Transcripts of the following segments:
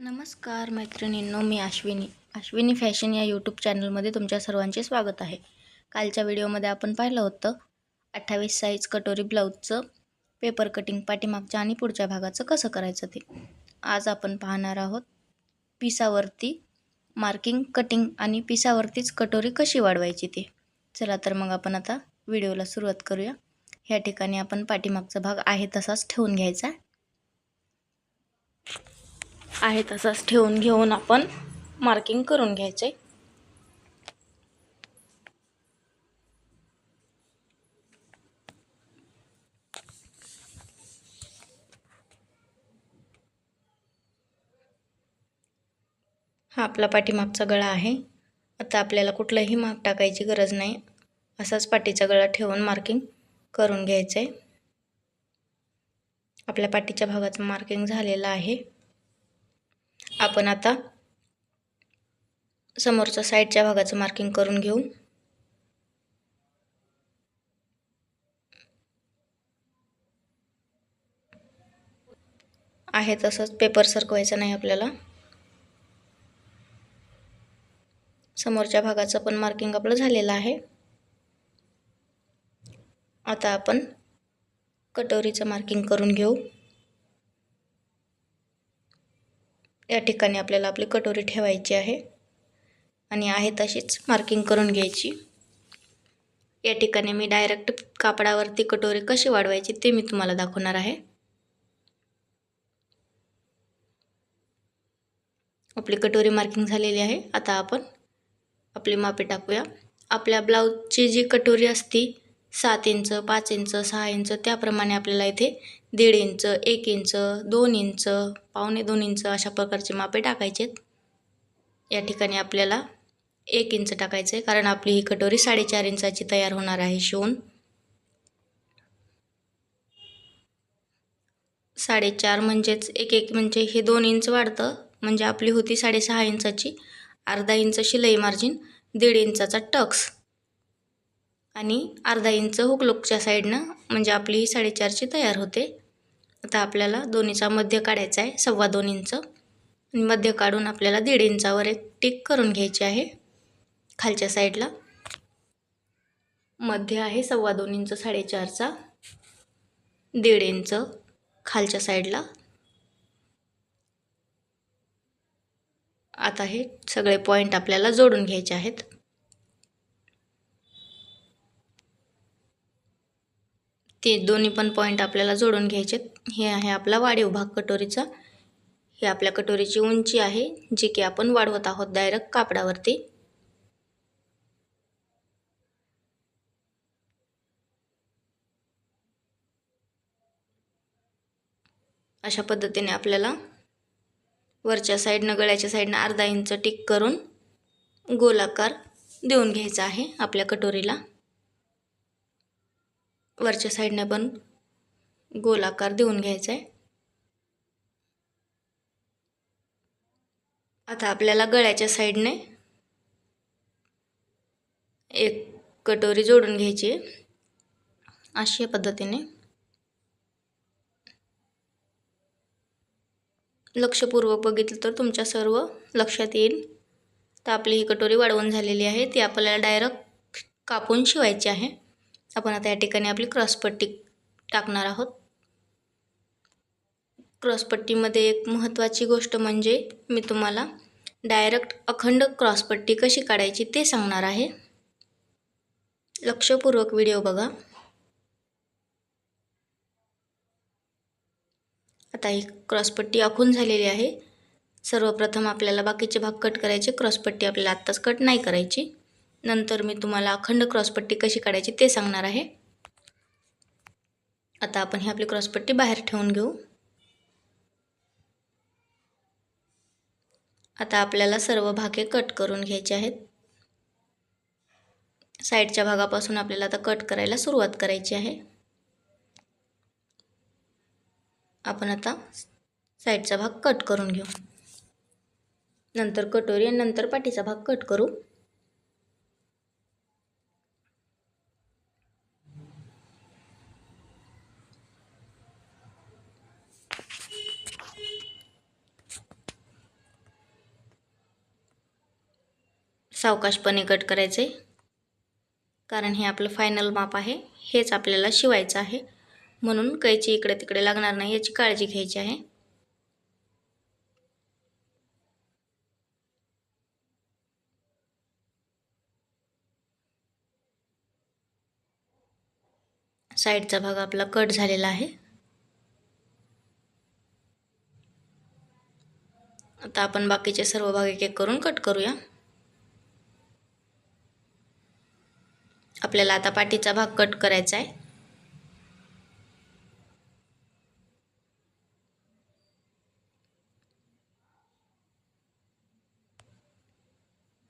नमस्कार मैत्रिणींनो मी अश्विनी. अश्विनी फॅशन या यूट्यूब चॅनलमध्ये तुमच्या सर्वांचे स्वागत आहे. कालच्या व्हिडिओमध्ये आपण पाहिलं होतं अठ्ठावीस साईज कटोरी ब्लाऊजचं पेपर कटिंग पाठीमागच्या आणि पुढच्या भागाचं कसं करायचं ते. आज आपण पाहणार आहोत पिसावरती मार्किंग कटिंग आणि पिसावरतीच कटोरी कशी वाढवायची ते. चला तर मग आपण आता व्हिडिओला सुरुवात करूया. ह्या ठिकाणी आपण पाठीमागचा भाग आहे तसाच ठेवून घ्यायचा. आहे तसंच तसाच ठेवून घेऊन आपण मार्किंग करून घ्यायचे. हा आपला पाठीमागचा गळा आहे. आता आपल्याला कुठलंही माप टाकायची गरज नाही. असाच पाठीचा गळा ठेवून मार्किंग करून घ्यायचं. आहे आपल्या पाठीच्या भागाचं मार्किंग झालेलं आहे. आपण आता समोरच्या साईडच्या भागाचं मार्किंग करून घेऊ. आहे तसंच पेपर सरकवायचं नाही आपल्याला. समोरच्या भागाचं पण मार्किंग आपलं झालेलं आहे. आता आपण कटोरीचं मार्किंग करून घेऊ. या ठिकाणी आपल्याला आपली कटोरी ठेवायची आहे. आणि आहे तशीच मार्किंग करून घ्यायची. या ठिकाणी मी डायरेक्ट कापडावरती कटोरी कशी वाढवायची ते मी तुम्हाला दाखवणार आहे. आपली कटोरी मार्किंग झालेली आहे. आता आपण आपली मापे टाकूया. आपल्या ब्लाऊजची जी कटोरी असती सात इंच पाच इंच सहा इंच त्याप्रमाणे आपल्याला इथे दीड इंच एक इंच दोन इंच पावणे दोन इंच अशा प्रकारचे मापे टाकायचे आहेत या ठिकाणी आपल्याला एक इंच टाकायचं आहे कारण आपली ही कटोरी साडेचार इंचाची तयार होणार आहे शिवून. साडेचार म्हणजेच एक एक म्हणजे हे दोन इंच वाढतं म्हणजे आपली होती साडेसहा इंचाची अर्धा इंच शिलाई मार्जिन दीड इंचाचा टक्स. आणि अर्धा इंच हुकलोकच्या साईडनं म्हणजे आपली ही साडेचारची तयार होते. आता आपल्याला दोन्हीचा मध्य काढायचा आहे सव्वा दोन इंच. आणि मध्य काढून आपल्याला दीड इंचावर एक टिक करून घ्यायची आहे. खालच्या साईडला. मध्य आहे सव्वा दोन इंच साडेचारचा. दीड इंच खालच्या साईडला. आता हे सगळे पॉईंट आपल्याला जोडून घ्यायचे आहेत. ते दोन्ही पण पॉईंट आपल्याला जोडून घ्यायचे हे आहे आपला वाढीव भाग कटोरीचा. ही आपल्या कटोरीची उंची आहे जी की आपण वाढवत आहोत डायरेक्ट कापडावरती. अशा पद्धतीने आपल्याला वरच्या साईडनं गळ्याच्या साईडनं अर्धा इंच टिक करून गोलाकार देऊन घ्यायचा आहे आपल्या कटोरीला. वरच्या साईडने पण गोलाकार देऊन घ्यायचा आहे आता आपल्याला गळ्याच्या साईडने एक कटोरी जोडून घ्यायची आहे. अशा पद्धतीने. लक्षपूर्वक बघितलं तर तुमच्या सर्व लक्षात येईल. तर आपली ही कटोरी वाढवून झालेली आहे. ती आपल्याला डायरेक्ट कापून शिवायची आहे. आपण आता या ठिकाणी आपली क्रॉसपट्टी टाकणार आहोत. क्रॉसपट्टीमध्ये एक महत्त्वाची गोष्ट म्हणजे मी तुम्हाला डायरेक्ट अखंड क्रॉसपट्टी कशी काढायची ते सांगणार आहे. लक्षपूर्वक व्हिडिओ बघा. आता ही क्रॉसपट्टी आखून झालेली आहे. सर्वप्रथम आपल्याला बाकीचे भाग कट करायचे. क्रॉसपट्टी आपल्याला आत्ताच कट नाही करायची. नंतर मी तुम्हाला अखंड क्रॉसपट्टी कशी काढायची ते सांगणार आहे. आता आपण ही आपली क्रॉसपट्टी बाहेर ठेवून घेऊ. आता आपल्याला सर्व भागे कट करून घ्यायचे आहेत. साईडच्या भागापासून आपल्याला आता कट करायला सुरुवात करायची आहे. आपण आता साईडचा भाग कट करून घेऊ. नंतर कटोरी आणि नंतर पाठीचा भाग कट करू. सावकाशपणे कट करायचे कारण हे आपलं फायनल माप आहे. हेच आपल्याला शिवायचं आहे. म्हणून कैची इकडे तिकडे लागणार नाही याची काळजी घ्यायची आहे. साईडचा भाग आपला कट झालेला आहे. आता आपण बाकीचे सर्व भाग एक एक करून कट करूया. आपल्याला आता पाठीचा भाग कट करायचा आहे.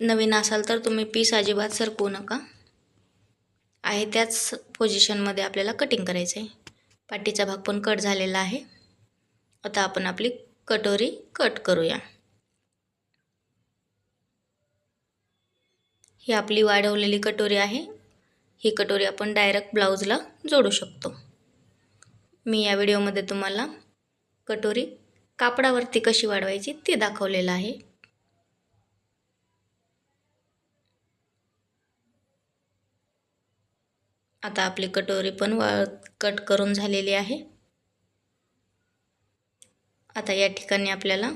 नवीन असाल तर तुम्ही पीस अजिबात सरकवू नका. आहे त्याच पोझिशनमध्ये आपल्याला कटिंग करायचं आहे. पाठीचा भाग पण कट झालेला आहे. आता आपण आपली कटोरी कट करूया. ही आपली वाढवलेली कटोरी आहे. ही कटोरी आपण डायरेक्ट ब्लाऊजला जोडू शकतो. मी या व्हिडिओमध्ये तुम्हाला कटोरी कापडावरती कशी वाढवायची ते दाखवलेलं आहे. आता आपली कटोरी पण वा कट करून झालेली आहे. आता या ठिकाणी आपल्याला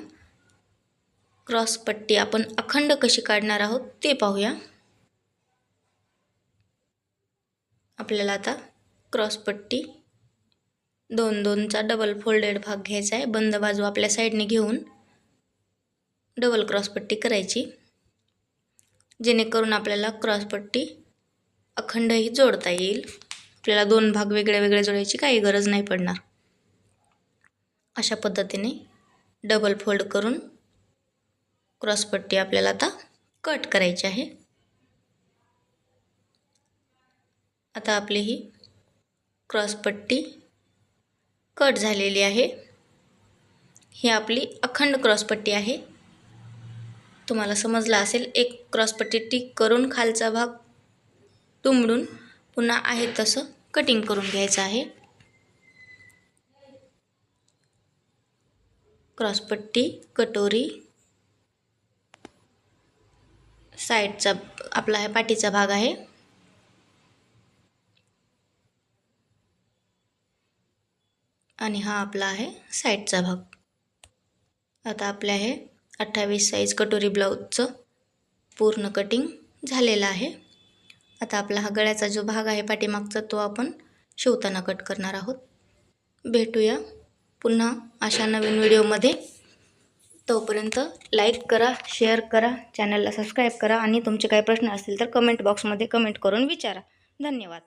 क्रॉस पट्टी आपण अखंड कशी काढणार आहोत ते पाहूया. आपल्याला आता क्रॉसपट्टी दोन दोनचा डबल फोल्डेड भाग घ्यायचा आहे. बंद बाजू आपल्या साईडने घेऊन डबल क्रॉस पट्टी करायची. जेणेकरून आपल्याला क्रॉसपट्टी अखंडही जोडता येईल. आपल्याला दोन भाग वेगळे वेगळे जोडायची काही गरज नाही पडणार. अशा पद्धतीने डबल फोल्ड करून क्रॉसपट्टी आपल्याला आता कट करायची आहे. आता आपली ही क्रॉसपट्टी कट झालेली आहे. ही आपली अखंड क्रॉसपट्टी आहे. तुम्हाला समजलं असेल एक क्रॉसपट्टी टिक करून खालचा भाग तुंबडून पुन्हा आहे तसं कटिंग करून घ्यायचं आहे. क्रॉसपट्टी कटोरी साईडचा आपला हा पाठीचा भाग आहे. आणि हा आपला आहे साईडचा भाग. आता आपल्या हे अठ्ठावीस साईज कटोरी ब्लाऊजचं पूर्ण कटिंग झालेलं आहे. आता आपला हा गळ्याचा जो भाग आहे पाठीमागचा तो आपण शिवताना कट करणार आहोत. भेटूया पुन्हा अशा नवीन व्हिडिओमध्ये. तोपर्यंत लाईक करा शेअर करा चॅनलला सबस्क्राईब करा आणि तुमचे काही प्रश्न असतील तर कमेंट बॉक्समध्ये कमेंट करून विचारा. धन्यवाद.